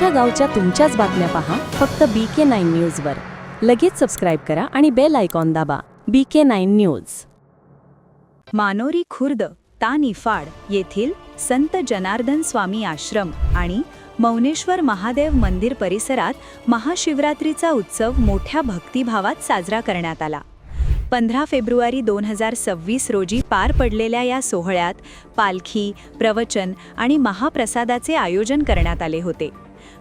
तुमच्या गावच्या तुमच्याच बातम्या पहा फक्त बी के नाईन न्यूजवर लगेच सबस्क्राईब करा आणि बेल आयकॉन दाबा. B K nine news Manori Khurd Taniphad येथील संत जनार्दन स्वामी आश्रम आणि मौनेश्वर महादेव मंदिर परिसरात महाशिवरात्रीचा उत्सव मोठ्या भक्तिभावात साजरा करण्यात आला. पंधरा फेब्रुवारी दोन हजार सव्वीस रोजी पार पडलेल्या या सोहळ्यात पालखी प्रवचन आणि महाप्रसादाचे आयोजन करण्यात आले होते.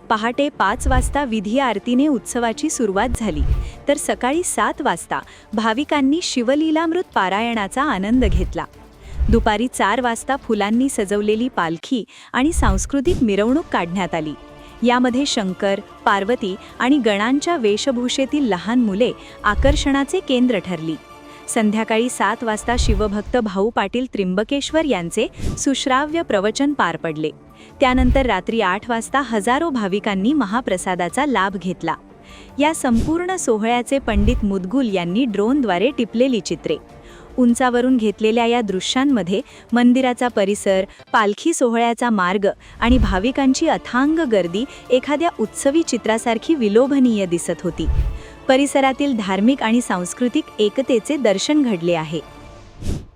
पहाटे पाच वाजता विधी आरतीने उत्सवाची सुरुवात झाली. तर सकाळी सात वाजता भाविकांनी शिवलीलामृत पारायणाचा आनंद घेतला. दुपारी चार वाजता फुलांनी सजवलेली पालखी आणि सांस्कृतिक मिरवणूक काढण्यात आली. यामध्ये शंकर पार्वती आणि गणांच्या वेशभूषेतील लहान मुले आकर्षणाचे केंद्र ठरली. संध्याकाळी सात वाजता शिवभक्त भाऊ पाटील त्रिंबकेश्वर यांचे सुश्राव्य प्रवचन पार पडले. त्यानंतर रात्री आठ वाजता हजारो भाविकांनी महाप्रसादाचा लाभ घेतला. या संपूर्ण सोहळ्याचे पंडित मुदगुल यांनी ड्रोनद्वारे टिपलेली चित्रे. उंचावरून घेतलेल्या या दृश्यांमध्ये मंदिराचा परिसर पालखी सोहळ्याचा मार्ग आणि भाविकांची अथांग गर्दी एखाद्या उत्सवी चित्रासारखी विलोभनीय दिसत होती. परिसरातील धार्मिक आणि सांस्कृतिक एकतेचे दर्शन घडले आहे.